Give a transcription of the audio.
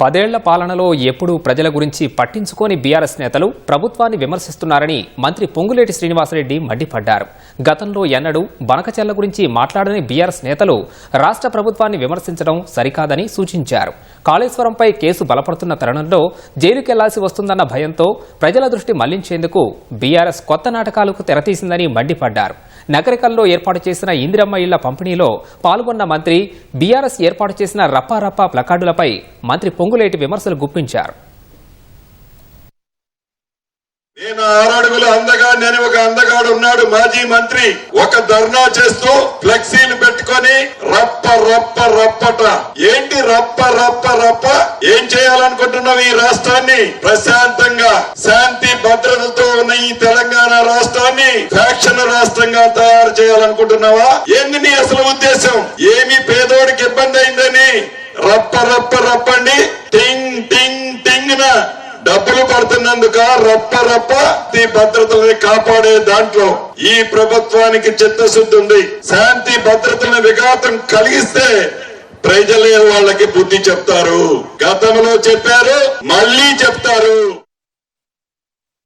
పదేళ్ళ పాలనలో ఎప్పుడూ ప్రజల గురించి పట్టించుకోని బీఆర్ఎస్ నేతలు ప్రభుత్వాన్ని విమర్శిస్తున్నారని మంత్రి పొంగులేటి శ్రీనివాసరెడ్డి మండిపడ్డారు. గతంలో ఎన్నడూ బనకచెల్ల గురించి మాట్లాడని బీఆర్ఎస్ నేతలు రాష్ట్ర ప్రభుత్వాన్ని విమర్శించడం సరికాదని సూచించారు. కాళేశ్వరంపై కేసు బలపడుతున్న తరుణంలో జైలుకెళ్ళాల్సి వస్తుందన్న భయంతో ప్రజల దృష్టి మళ్ళించేందుకు బీఆర్ఎస్ కొత్త నాటకాలకు తెరతీసిందని మండిపడ్డారు. నగరికల్లో ఏర్పాటు చేసిన ఇందిరమ్మ ఇళ్ళ పంపిణీలో పాల్గొన్న మంత్రి బీఆర్ఎస్ ఏర్పాటు చేసిన రప్పారప్పా ప్లకార్డులపై మంత్రి పొంగులేటి విమర్శలు గుప్పించారు. నేను ఆరడుగుల అందగాడిని అని ఒక అందగాడు ఉన్నాడు మాజీ మంత్రి. ఒక ధర్నా చేస్తూ ఫ్లెక్సీలు పెట్టుకొని రప్ప రప్ప రప్పట. ఏంటి రప్ప రప్ప రప్ప? ఏం చేయాలనుకుంటున్నావు ఈ రాష్ట్రాన్ని? ప్రశాంతంగా శాంతి భద్రతతో ఉన్న ఈ తెలంగాణ రాష్ట్రాన్ని ఫ్యాక్షన్ రాష్ట్రంగా తయారు చేయాలనుకుంటున్నావా? ఏంది నీ అసలు ఉద్దేశం? ఏమి పేదోడికి ఇబ్బంది అయిందని? రప్ప రప్ప రప్పండి. టింగ్ టింగ్ టింగ్ నా డబ్బులు పడుతున్నందుక రప్ప రప్ప ఈ భద్రతల్ని కాపాడే దాంట్లో ఈ ప్రభుత్వానికి చిత్తశుద్ధి ఉంది. శాంతి భద్రతల విఘాతం కలిగిస్తే ప్రజలే వాళ్ళకి బుద్ధి చెప్తారు. గతంలో చెప్పారు మళ్ళీ చెప్తారు.